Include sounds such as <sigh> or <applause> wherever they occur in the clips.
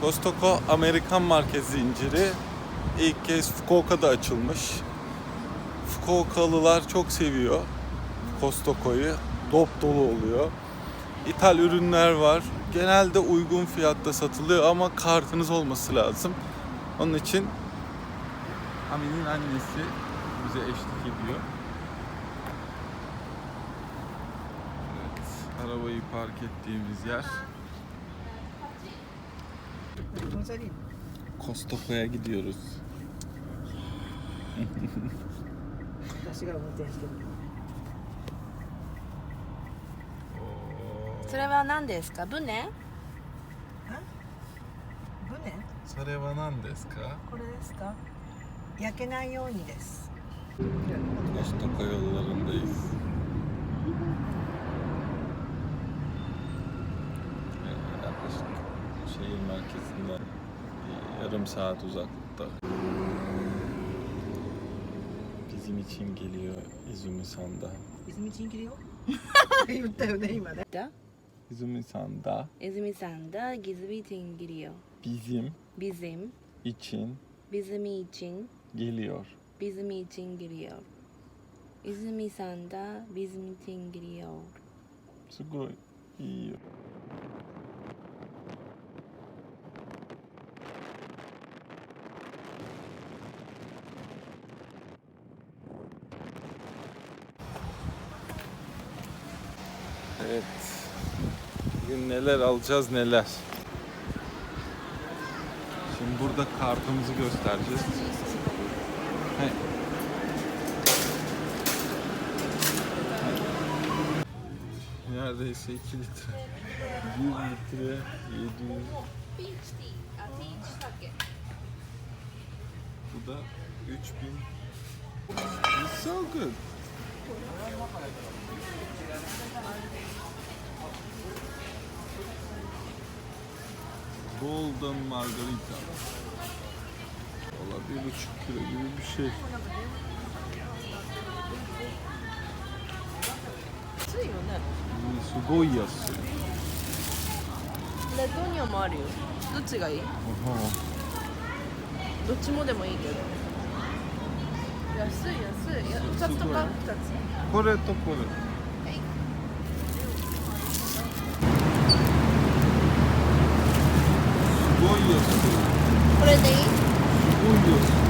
Costco Amerikan market zinciri ilk kez Fukuoka'da açılmış. Fukuokalılar çok seviyor Costco'yu. Dop dolu oluyor. İthal ürünler var. Genelde uygun fiyatta satılıyor ama kartınız olması lazım. Onun için Amin'in annesi bize eşlik ediyor. Evet, arabayı park ettiğimiz yer. Costco'ya gidiyoruz. 私が運転してるそれは何ですか船船それは何ですかこれですか焼けないようにです Costco yollarındayız. Ee, Yaklaşık şehir merkezinden yarım saat uzaklıkta. Bizim için geliyor İzumi-san'da. bizim için giriyor. <laughs> Da İzumi-san'da İzmir-san'da gizli için giriyor. bizim Bizim, için bizim için, geliyor. bizim için giriyor. İzmir-san'da bizim için giriyor. Sugoi iyi. Bugün neler alacağız neler. Şimdi burada kartımızı göstereceğiz. He. Neredeyse 2 litre. 1 litre 700. Bu da 3000. It's so good. Golden Margarita. Valla bir buçuk kilo gibi bir şey. 安いよね。 Hmm, すごい安い。レトニアもあるよ。どっちがいい Aha. どっちもでもいいけど。安い安い。いや二つとかすごい二つ。これと これ。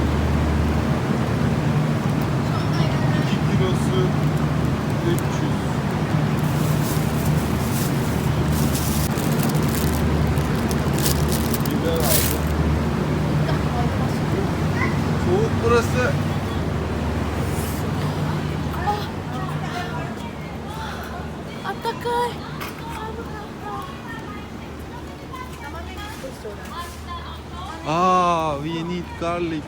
garlic.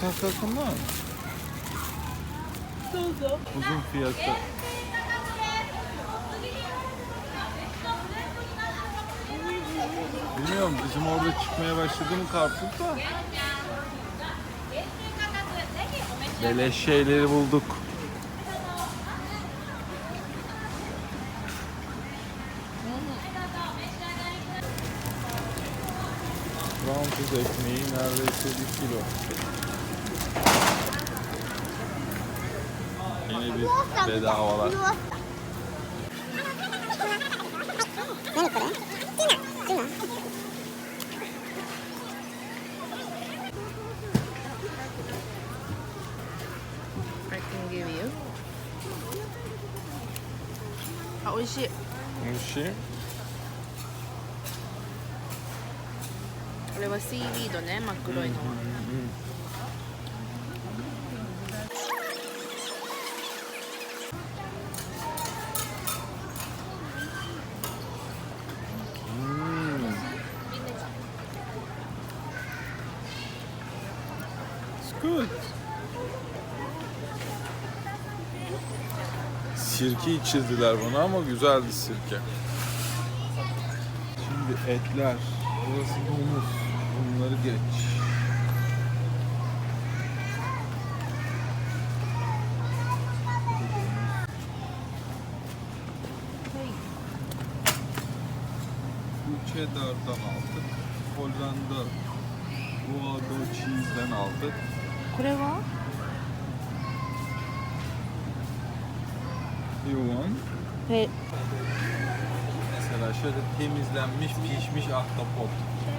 Tasarlasınlar mı? Uzun fiyatta. Bilmiyorum bizim orada çıkmaya başladı mı karpuz da. Beleş şeyleri bulduk. Fransız ekmeği neredeyse bir kilo. Yine bir bedavalar. I can give you. あ、美味しい。 れはシーウィードね、真っ黒いのは。 Mm. It's good. Sirke içirdiler bana ama güzeldi sirke. Şimdi etler. Burası domuz. Bunları geç. Bu cheddar'dan aldık. Hollanda Guado cheese'den aldık. Kure wa? You want? Ve Mesela şöyle temizlenmiş, pişmiş ahtapot. Şey,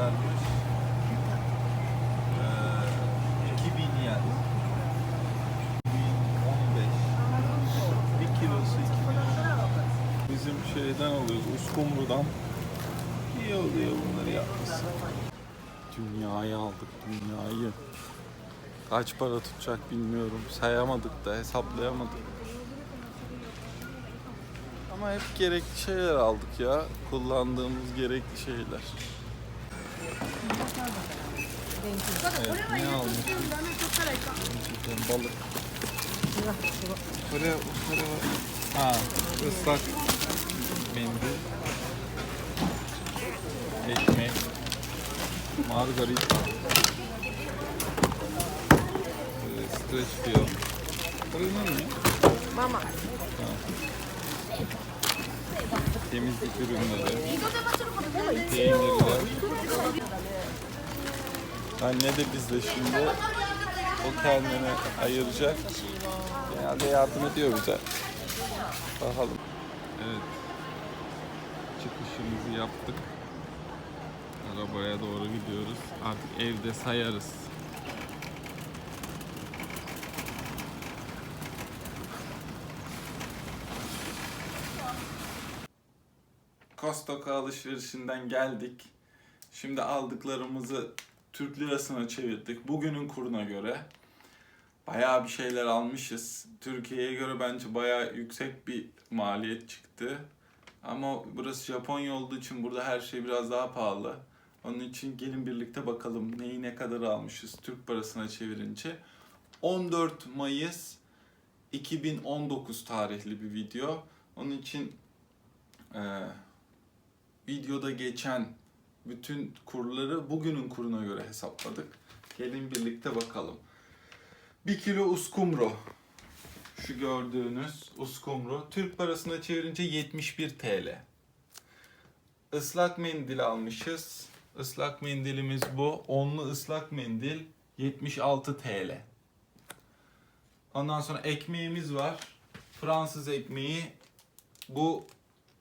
Kadarmış? Ee, 2000 yen. 2015. Bir kilosu 2000 Bizim şeyden alıyoruz, uskumrudan. İyi oluyor bunları yapması. Dünyayı aldık, dünyayı. Kaç para tutacak bilmiyorum. Sayamadık da, hesaplayamadık. Ama hep gerekli şeyler aldık ya. Kullandığımız gerekli şeyler. Evet, ne? Gerçekten balık. Kore, kore var. Ha, ıslak mendil. Ekmek. Margarita. Ee, Stretch film. Kore ne mi? ママ Temizlik ürünleri. Peynirler. Anne de bizde şimdi. O kendine ayıracak. Genelde yardım ediyor bize. Bakalım. Evet. Çıkışımızı yaptık. Arabaya doğru gidiyoruz. Artık evde sayarız. Costco alışverişinden geldik. Şimdi aldıklarımızı Türk lirasına çevirdik. Bugünün kuruna göre bayağı bir şeyler almışız. Türkiye'ye göre bence bayağı yüksek bir maliyet çıktı. Ama burası Japonya olduğu için burada her şey biraz daha pahalı. Onun için gelin birlikte bakalım neyi ne kadar almışız Türk parasına çevirince. 14 Mayıs 2019 tarihli bir video. Onun için eee videoda geçen bütün kurları bugünün kuruna göre hesapladık. Gelin birlikte bakalım. 1 kilo uskumru. Şu gördüğünüz uskumru. Türk parasına çevirince 71 TL. Islak mendil almışız. Islak mendilimiz bu. Onlu ıslak mendil 76 TL. Ondan sonra ekmeğimiz var. Fransız ekmeği bu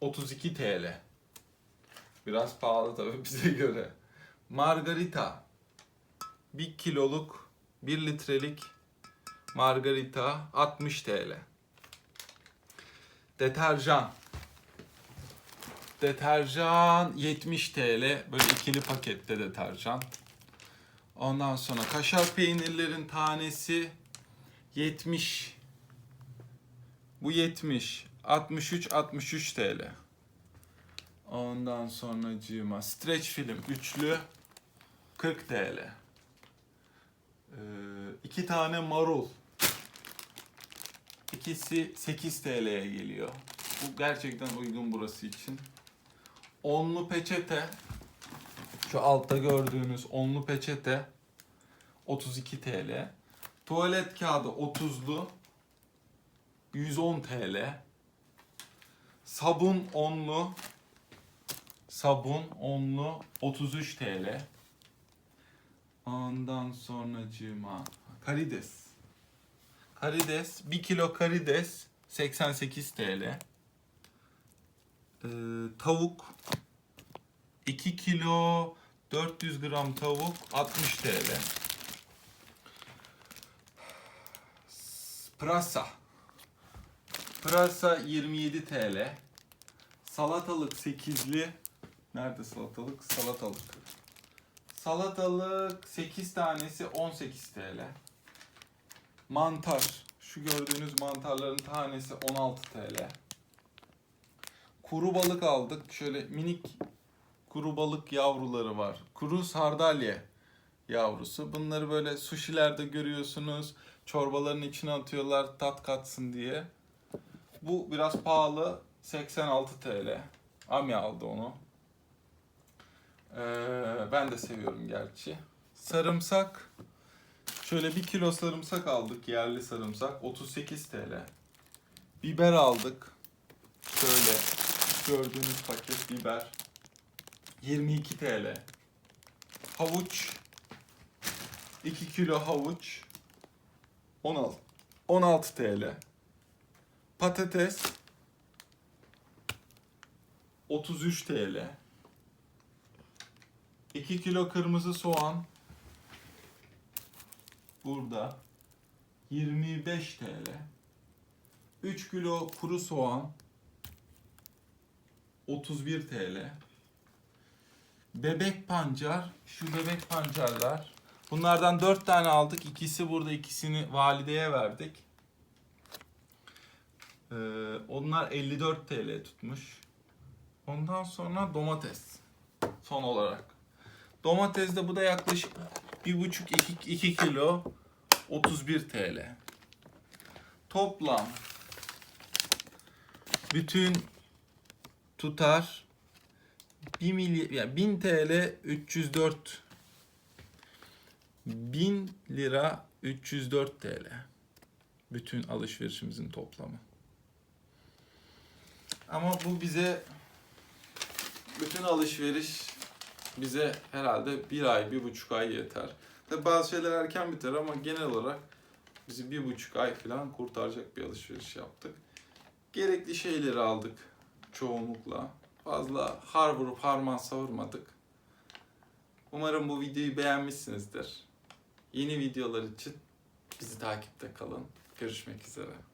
32 TL. Biraz pahalı tabii <laughs> bize göre. Margarita. 1 kiloluk 1 litrelik margarita 60 TL. Deterjan. Deterjan 70 TL. Böyle ikili pakette deterjan. Ondan sonra kaşar peynirlerin tanesi 70. Bu 70. 63 63 TL. Ondan sonra cima stretch film üçlü 40 TL. Ee, iki tane marul. İkisi 8 TL'ye geliyor. Bu gerçekten uygun burası için. Onlu peçete. Şu altta gördüğünüz onlu peçete 32 TL. Tuvalet kağıdı 30'lu 110 TL. Sabun onlu Sabun onlu 33 TL. Ondan sonra cima karides. Karides 1 kilo karides 88 TL. Ee, tavuk 2 kilo 400 gram tavuk 60 TL. Pırasa. Pırasa 27 TL. Salatalık 8'li. Nerede salatalık? Salatalık. Salatalık 8 tanesi 18 TL. Mantar. Şu gördüğünüz mantarların tanesi 16 TL. Kuru balık aldık. Şöyle minik kuru balık yavruları var. Kuru sardalya yavrusu. Bunları böyle sushilerde görüyorsunuz. Çorbaların içine atıyorlar tat katsın diye. Bu biraz pahalı. 86 TL. Ami aldı onu. Ee, ben de seviyorum gerçi. Sarımsak. Şöyle bir kilo sarımsak aldık. Yerli sarımsak. 38 TL. Biber aldık. Şöyle gördüğünüz paket biber 22 TL. Havuç 2 kilo havuç 16 16 TL. Patates 33 TL. 2 kilo kırmızı soğan burada 25 TL. 3 kilo kuru soğan 31 TL. Bebek pancar, şu bebek pancarlar. Bunlardan 4 tane aldık. İkisi burada, ikisini valideye verdik. Ee, onlar 54 TL tutmuş. Ondan sonra domates. Son olarak. Domates de bu da yaklaşık 1,5-2 kilo 31 TL. Toplam bütün tutar 1 milyar yani 1000 TL 304 1000 lira 304 TL. Bütün alışverişimizin toplamı. Ama bu bize bütün alışveriş bize herhalde bir ay, bir buçuk ay yeter. Tabii bazı şeyler erken biter ama genel olarak bizi bir buçuk ay falan kurtaracak bir alışveriş yaptık. Gerekli şeyleri aldık çoğunlukla. Fazla har vurup harman savurmadık. Umarım bu videoyu beğenmişsinizdir. Yeni videolar için bizi takipte kalın. Görüşmek üzere.